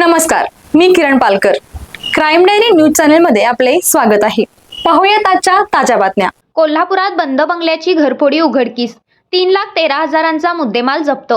नमस्कार मी Kiran Palkar. Crime diary news चॅनेलमध्ये आपले स्वागत आहे. पाहूयात आजच्या ताज्या बातम्या. कोल्हापुरात बंद बंगल्याची घरफोडी उघडकीस तीन लाख तेरा हजारांचा मुद्देमाल जप्त.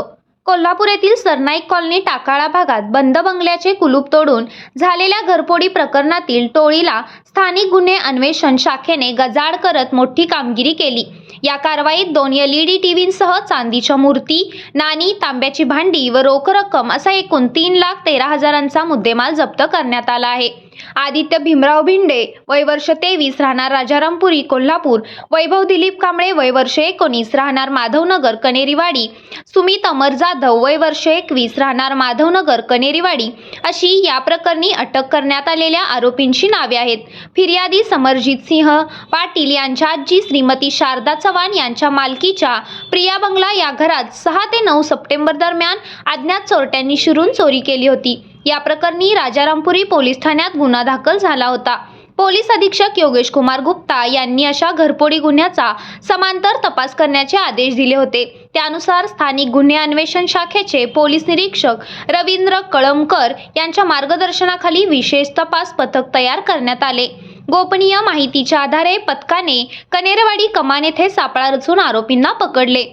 कोल्हापूर येथील सरनाईक कॉलनी टाकाळा भागात बंद बंगल्याचे कुलूप तोडून झालेल्या घरफोडी प्रकरणातील टोळीला स्थानिक गुन्हे अन्वेषण शाखेने गजाड करत मोठी कामगिरी केली. या कारवाईत दोन एलईडी टीव्हींसह चांदीच्या मूर्ती नाणी तांब्याची भांडी व रोख रक्कम असा एकूण तीन लाख तेरा हजारांचा मुद्देमाल जप्त करण्यात आला आहे. आदित्य भीमराव भिंडे वय वर्ष तेवीस राहणार राजारामपुरी कोल्हापूर. वैभव दिलीप कांबळे वय वर्ष एकोणीस राहणार माधवनगर कनेरीवाडी. सुमित अमर जाधव वय वर्ष एकवीस राहणार माधवनगर कनेरीवाडी. अशी या प्रकरणी अटक करण्यात आलेल्या आरोपींची नावे आहेत. फिर्यादी समरजित सिंह पाटील यांच्या आजी श्रीमती शारदा चव्हाण यांच्या मालकीच्या प्रिया बंगला या घरात सहा ते नऊ सप्टेंबर दरम्यान अज्ञात चोरट्यांनी शिरून चोरी केली होती. या प्रकरणी राजारामपुरी पोलीस ठाण्यात गुन्हा दाखल झाला होता. पोलीस अधीक्षक योगेश कुमार गुप्ता यांनी अशा घरपोडी गुन्ह्याचा समांतर तपास करण्याचे आदेश दिले होते. त्यानुसार स्थानिक गुन्हे अन्वेषण शाखेचे पोलीस निरीक्षक रवींद्र कळमकर यांच्या मार्गदर्शनाखाली विशेष तपास पथक तयार करण्यात आले. गोपनीय माहितीच्या आधारे पथकाने कनेरवाडी कमान येथे सापळा रचून आरोपींना पकडले.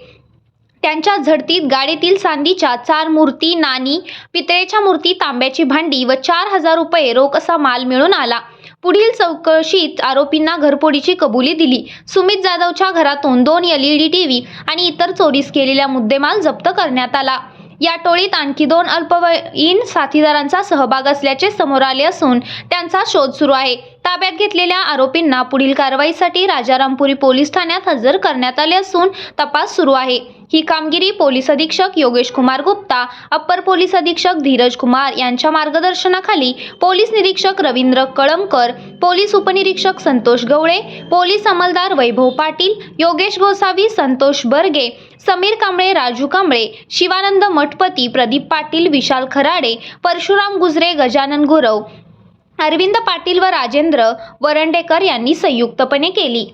त्यांच्या झडतीत गाडीतील चांदीच्या चार मूर्ती नाणी पितळेच्या मूर्ती तांब्याची भांडी व चार हजार रुपये रोख असा माल मिळून आला. पुढील चौकशीत आरोपींना घरफोडीची कबुली दिली. सुमित जाधवच्या घरातून दोन एलईडी टीव्ही आणि इतर चोरीस केलेला मुद्देमाल जप्त करण्यात आला. या टोळीत आणखी दोन अल्पवयीन साथीदारांचा सहभाग असल्याचे समोर आले असून त्यांचा शोध सुरू आहे. ताब्यात घेतलेल्या आरोपींना पुढील कारवाईसाठी राजारामपुरी पोलीस ठाण्यात हजर करण्यात आले असून तपास सुरू आहे. ही कामगिरी पोलीस अधीक्षक योगेश कुमार गुप्ता अप्पर पोलीस अधीक्षक धीरज कुमार यांच्या मार्गदर्शनाखाली पोलीस निरीक्षक रवींद्र कळमकर पोलीस उपनिरीक्षक संतोष गवळे पोलीस अंमलदार वैभव पाटील योगेश गोसावी संतोष बर्गे समीर कांबळे राजू कांबळे शिवानंद मठपती प्रदीप पाटील विशाल खराडे परशुराम गुजरे गजानन गुरव अरविंद पाटील व राजेंद्र वरंडेकर यांनी संयुक्तपणे केली.